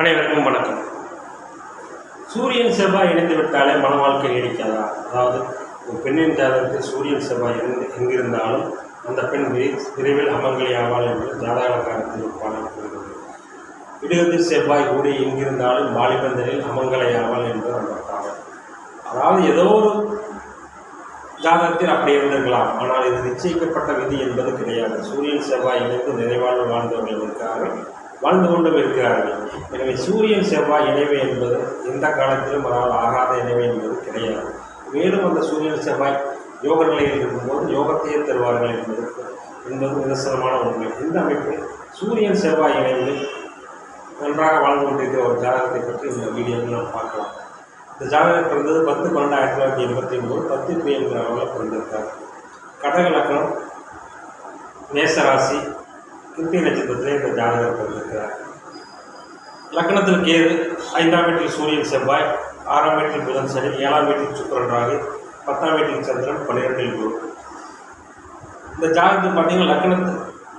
அனைவருக்கும் வணக்கம். சூரியன் செவ்வாய் இணைந்து விட்டாலே மன வாழ்க்கை நீடிக்காதா? அதாவது ஒரு பெண்ணின் ஜாதகத்தில் சூரியன் செவ்வாய் இருந்து எங்கிருந்தாலும் அந்த பெண் விரைவில் அமங்கலி ஆவாள் என்று ஜாதகக்காரத்தில் ஒரு பாடல் கூறுகிறது. இடுகத்தில் செவ்வாய் கூட எங்கிருந்தாலும் வாலிபந்தனில் அமங்கலை ஆவாள் என்று அந்த பாடல். அதாவது ஏதோ ஒரு ஜாதகத்தில் அப்படி இருந்திருக்கலாம். ஆனால் இது நிச்சயிக்கப்பட்ட விதி என்பது கிடையாது. சூரியன் செவ்வாய் இணைந்து நிறைவாழ்வு வாழ்ந்தவர்கள் இருக்கிறார்கள் வாழ்ந்து கொண்டும் இருக்கிறார்கள். எனவே சூரியன் செவ்வாய் இணைவு என்பது எந்த காலத்திலும் அதனால் ஆகாத இணைவு என்பது கிடையாது. மேலும் அந்த சூரியன் செவ்வாய் யோக நிலையில் இருக்கும்போது யோகத்தையே தருவார்கள் என்பது என்பது நிதர்சனமான உண்மை. இந்த அமைப்பு சூரியன் செவ்வாய் இணைவில் நன்றாக வாழ்ந்து கொண்டிருக்கிற ஒரு ஜாதகத்தை பற்றி இந்த வீடியோவில் நாம் பார்க்கலாம். இந்த ஜாதகம் பிறந்தது பத்து பன்னெண்டு ஆயிரத்தி தொள்ளாயிரத்தி எண்பத்தி ஒன்பது பத்து பி என்கிற அளவில் பிறந்திருக்கார் கடக லக்னம் மேசராசி கிருத்திய நட்சத்திரத்திலே இந்த ஜாதகர் பிறந்திருக்கிறார் லக்னத்தில் கேது ஐந்தாம் வீட்டில் சூரியன் செவ்வாய் ஆறாம் வீட்டில் புதன் சனி ஏழாம் வீட்டில் சுக்கரன் ராகு பத்தாம் வீட்டில் சந்திரன் பன்னிரெண்டில் குரு. இந்த ஜாதகத்தில் பார்த்தீங்கன்னா லக்னத்து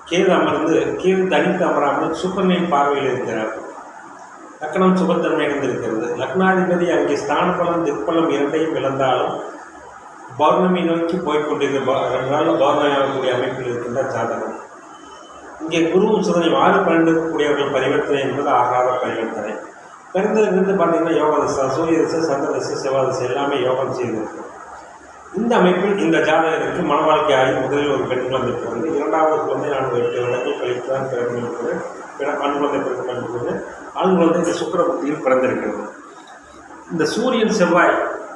கேது அமர்ந்து கேது தனித்து அமராமல் சுக்கரனின் பார்வையில் இருக்கிறார். லக்னம் சுபத்தன்மை அடைந்திருக்கிறது. லக்னாதிபதி அங்கே ஸ்தான பலம் திக்பலம் இரண்டையும் இழந்தாலும் பௌர்ணமி நோக்கி போய்கொண்டிருக்கிற ரெண்டு நாள் பௌர்ணமி ஆகக்கூடிய அமைப்பில் இருக்கின்ற ஜாதகம். இங்கே குருவும் சுதனையும் ஆறு பன்னெண்டுக்கூடியவர்கள் பரிவர்த்தனை என்பது ஆகாத பரிவர்த்தனை. பிறந்ததிலிருந்து பார்த்தீங்கன்னா யோக தசை சூரிய தசை சந்திர தசை செவ்வாய் தசை எல்லாமே யோகம் செய்திருக்கு. இந்த அமைப்பில் இந்த ஜாதகத்திற்கு மன வாழ்க்கை ஆகி முதலில் ஒரு பெண் குழந்தை பிறந்து இரண்டாவது குழந்தை நான்கு எட்டு வருடங்கள் கழித்து தான் பிறக்கும் பிற ஆண் குழந்தை பிறக்கும் என்பது ஆண் குழந்தை இந்த சுக்கர புத்தியில் பிறந்திருக்கிறது. இந்த சூரியன் செவ்வாய்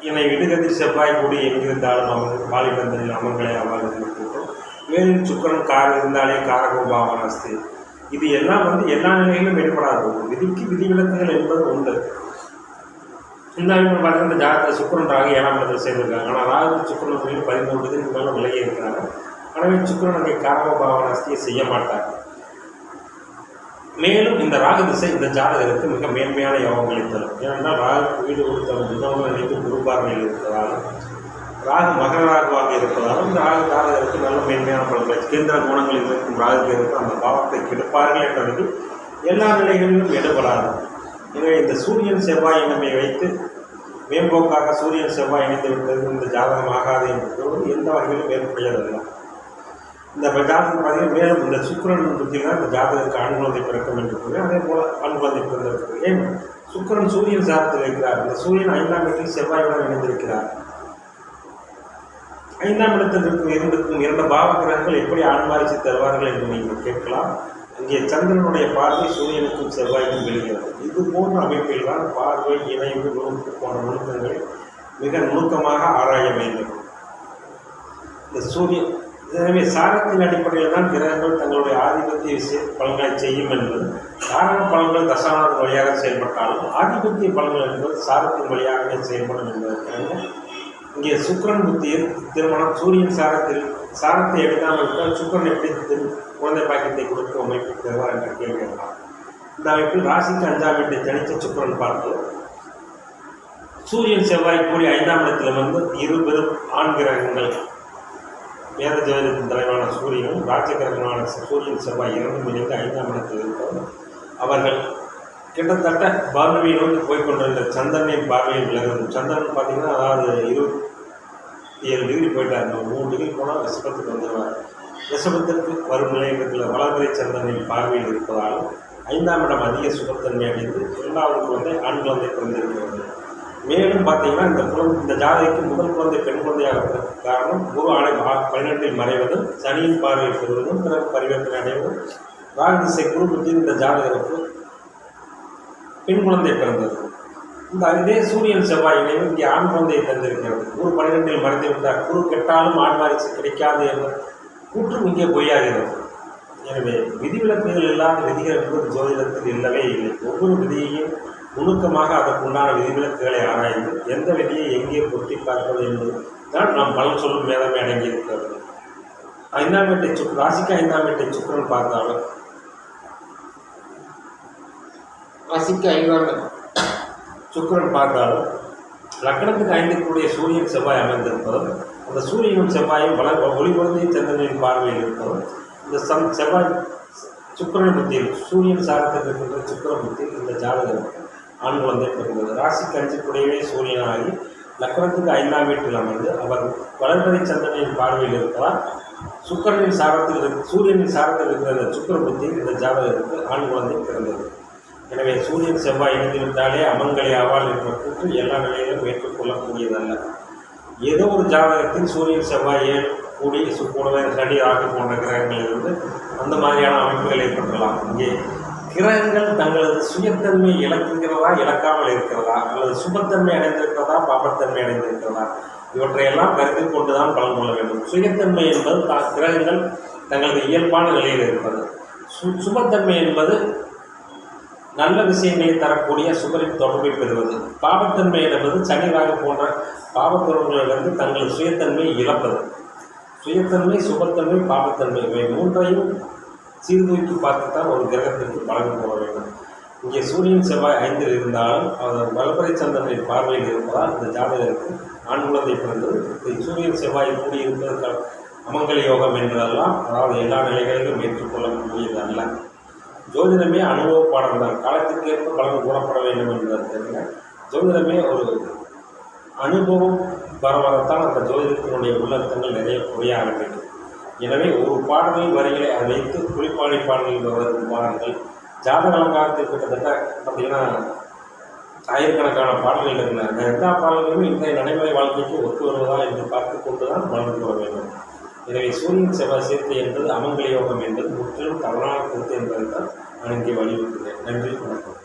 என்னை விடுகதி செவ்வாய் கூடி எங்கிருந்தாலும் அவன் பாலிபந்தனில் அமங்களை அவ்வாறு இருந்திருக்கட்டும் மேலும் சுக்கரன் கார் இருந்தாலே காரகோபாவன் அஸ்தி இது எல்லாம் வந்து எல்லா நிலையிலும் வெளிப்படாது விதிக்கு விதிவிலக்குகள் என்பது உண்டு. இந்த பார்த்தீங்கன்னா இந்த ஜாதகத்தில் சுக்கரன் ராகு ஏழாம் இடத்துல சேர்ந்திருக்காங்க. ஆனால் ராகு சுக்கரன் சொல்லி பதிமூணு இதுக்கு மேலே விலகி இருக்கிறாங்க. எனவே சுக்கரன் அங்கே காரகோபாவன் அஸ்தியை செய்ய மாட்டார். மேலும் இந்த ராகு திசை இந்த ஜாதகருக்கு மிக மேன்மையான யோகங்களை தரும். ஏனென்றால் ராகு வீடு கொடுத்த தினமும் நினைத்து குருபார்வையில் இருப்பதாலும் ராகு மகர ராகுவாக இருப்பதாலும் இந்த ராகு ஜாதகருக்கு நல்ல மேன்மையான பலன்கள். கேந்திர குணங்களில் இருக்கும் ராகுக்கு இருக்கும் அந்த பாவத்தை கெடுப்பார்கள் என்பது எல்லா நிலைகளிலும் எடுபடாது எனவே இந்த சூரியன் செவ்வாய் இனமை வைத்து மேம்போக்காக சூரியன் செவ்வாய் இணைந்து விட்டது இந்த ஜாதகம் ஆகாது என்று கூறுவது எந்த வகையிலும் ஏற்புடையதல்ல இந்த ஜாதகம் பார்த்தீங்கன்னா மேலும் இந்த சுக்கிரன் பார்த்தீங்கன்னா இந்த ஜாதகத்துக்கு ஆண் பிறக்கும் என்று கூறி அதே போல் ஆண் குழந்தை பிறந்திருக்கிறது ஏன்? சுக்கிரன் சூரியன் சாரத்தில் இருக்கிறார் இந்த சூரியன் ஐந்தாம் வீட்டில் செவ்வாயுடன் இணைந்திருக்கிறார். ஐந்தாம் இடத்தில் இருக்கும் இரண்டுக்கும் இரண்டு பாவகிரகங்கள் எப்படி ஆன்மாரிச்சு தருவார்கள் என்று நீங்கள் கேட்கலாம். இங்கே சந்திரனுடைய பார்வை சூரியனுக்கும் செவ்வாய்க்கும் விழுகிறது இது போன்ற அமைப்பில் தான் பார்வை இணைவு நுணுக்கு போன்ற நுணுக்கங்களை மிக நுணுக்கமாக ஆராய வேண்டும். இந்த சூரியன் எனவே சாரத்தின் அடிப்படையில் தான் கிரகங்கள் தங்களுடைய ஆதிபத்திய பலன்களை செய்யும் என்பது காரண பலன்கள் தசாநாத வழியாக செயல்பட்டாலும் ஆதிபத்திய பலன்கள் என்பது சாரத்தின் வழியாகவே செயல்படும் என்பதற்காக இங்கே சுக்கரன் புத்தியில் திருமணம் சூரியன் சாரத்தில் சாரத்தை எடுக்காமல் இருந்தால் சுக்கரன் எப்படி குழந்தை பாக்கியத்தை கொடுக்க அமைப்பு தருவார் என்ற கேள்வி எழலாம் இந்த அமைப்பில் ராசிக்கு அஞ்சாம் வீட்டை தனித்த சுக்கரன் பார்த்து சூரியன் செவ்வாய் கூடி ஐந்தாம் இடத்தில் வந்து இரு பெரும் ஆண் கிரகங்கள். வேத ஜோதிடத்தின் தலைவரான சூரியனும் ராஜகிரகமான சூரியன் செவ்வாய் இரண்டும் இணைந்து ஐந்தாம் இடத்தில் இருப்பவர் அவர்கள் கிட்டத்தட்ட பௌர்ணமியை நோக்கி போய் கொண்டிருந்த சந்திரனின் பார்வையில் விலகுது சந்திரன் பார்த்தீங்கன்னா அதாவது இருபத்தி ஏழு டிகிரி போயிட்டார். நம்ம மூணு டிகிரி போனால் ரிஷபத்துக்கு வந்துடுவார் ரிஷபத்திற்கு வரும் நிலையத்தில் வளர்பிறை சந்திரனின் பார்வையில் இருப்பதாலும் ஐந்தாம் இடம் அதிக சுபத்தன்மை அடைந்து இரண்டாவது குழந்தை ஆண் குழந்தை பிறந்திருக்கிறது. மேலும் பார்த்தீங்கன்னா இந்த குழந்தை இந்த ஜாதைக்கு முதல் குழந்தை பெண் குழந்தையாக இருப்பதற்கு காரணம் குரு ஆணை பா- பன்னிரெண்டில் மறைவதும் சனியின் பார்வையில் பெறுவதும் பிறகு பரிவர்த்தனை அடைவதும். ராகு திசை குரு இந்த ஜாதகருக்கு பெண் குழந்தை பிறந்தது. இந்த இதே சூரியன் செவ்வாய் இணைவு இங்கே ஆண் குழந்தையை தந்திருக்கிறது குரு பன்னிரெண்டில் மறைந்து விட்டார் குரு கெட்டாலும் ஆண் வாரிசு கிடைக்காது என்ற கூற்றும் இங்கே பொய்யாகிறது. எனவே விதிவிலக்குகள் இல்லாத விதிகள் என்பது ஜோதிடத்தில் இல்லவே இல்லை. ஒவ்வொரு விதியையும் நுணுக்கமாக அதற்குண்டான விதிவிலக்குகளை ஆராய்ந்து எந்த விதியை எங்கே பொருத்தி பார்ப்பது என்பது தான் நாம் பலன் சொல்லும் மேதமே அடங்கியிருக்கிறது. ஐந்தாம் வீட்டை சுக் ராசிக்கு ஐந்தாம் வீட்டை சுக்கரன் பார்த்தாலும் ராசிக்கு ஐந்தாம் சுக்கிரன் பார்த்தாலும் லக்னத்துக்கு ஐந்துக்குரிய சூரியன் செவ்வாய் அமைந்திருப்பதும் அந்த சூரியனும் செவ்வாயும் வள ஒளிபொழுந்தையும் சந்திரனின் பார்வையில் இருப்பதும் இந்த சம் செவ்வாய் சுக்கிரன் புத்தியில் சூரியன் சாரத்தில் இருக்கின்ற சுக்கிர புத்தியில் இந்த ஜாதகம் ஆண் குழந்தை பிறந்தது ராசிக்கு அஞ்சுக்குடையவே சூரியனாகி லக்னத்துக்கு ஐந்தாம் வீட்டில் அமைந்து அவர் வளர்பறை சந்திரனின் பார்வையில் இருக்கிறார் சுக்கிரனின் சாரத்தில் இருக்க- சூரியனின் சாரத்தில் இருக்கிற இந்த புத்தியில் இந்த ஜாதகருக்கு ஆண் குழந்தை பிறந்தது. எனவே சூரியன் செவ்வாய் இணைந்து விட்டாலே அமங்கலை ஆவால் என்ற கூற்று எல்லா நிலையிலும் ஏற்றுக்கொள்ளக்கூடியதல்ல. ஏதோ ஒரு ஜாதகத்தில் சூரியன் செவ்வாய் கூடி சு- கூடவே சனி போன்ற கிரகங்களில் இருந்து அந்த மாதிரியான அமைப்புகளை ஏற்படுத்தலாம். இங்கே கிரகங்கள் தங்களது சுயத்தன்மை இழக்குகிறதா இழக்காமல் இருக்கிறதா அல்லது சுபத்தன்மை அடைந்திருக்கிறதா பாபத்தன்மை அடைந்திருக்கிறதா இவற்றையெல்லாம் கருத்தில் கொண்டுதான் பலன் கொள்ள வேண்டும். சுயத்தன்மை என்பது தா கிரகங்கள் தங்களது இயல்பான நிலையில் இருப்பது. சு சுபத்தன்மை என்பது நல்ல விஷயங்களை தரக்கூடிய சுபரின் தொடர்பை பெறுவது. பாவத்தன்மை என்பது சனி போன்ற பாவத்தொடர்புகளிலிருந்து தங்கள் சுயத்தன்மை இழப்பது. சுயத்தன்மை சுபத்தன்மை பாவத்தன்மை இவை மூன்றையும் சீர்தூக்கி பார்த்துத்தான் ஒரு கிரகத்திற்கு பலன் போக வேண்டும். இங்கே சூரியன் செவ்வாய் ஐந்தில் இருந்தாலும் அவர் வலப்பறை சந்திரனின் பார்வையில் இருப்பதால் இந்த ஜாதகருக்கு ஆண் குழந்தை பிறந்தது. இந்த சூரியன் செவ்வாய் கூடியிருப்பதற்கு அமங்கல யோகம் என்றெல்லாம் அதாவது எல்லா நிலைகளிலும் ஏற்றுக்கொள்ளக்கூடியது அல்ல ஜோதிடமே அனுபவ பாடம் தான். காலத்திற்கு ஏற்ப பலன் கூறப்பட வேண்டும் என்பதை ஜோதிடமே ஒரு அனுபவம் வர வரத்தான் அந்த ஜோதிடத்தினுடைய உள்ளர்த்தங்கள் நிறைய குறைய ஆரம்பிக்கும். எனவே ஒரு பாடலின் வரிகளை அதை வைத்து குளிப்பாளி பாடலில் வருவதற்கு பாடல்கள் ஜாதக அலங்காரத்தில் கிட்டத்தட்ட பார்த்தீங்கன்னா ஆயிரக்கணக்கான பாடல்கள் இருக்கின்றன. எல்லா பாடல்களுமே இன்றைய நடைமுறை வாழ்க்கைக்கு ஒத்து வருவதா என்று பார்த்து கொண்டு தான் வளர்ந்து கூற வேண்டும். எனவே சூரியன் செவ்வாய் சேர்க்கை என்பது அமங்கல யோகம் என்பது முற்றிலும் தவறான கருத்து என்பதை தான் நான் இங்கே வலியுறுத்துகிறேன். நன்றி வணக்கம்.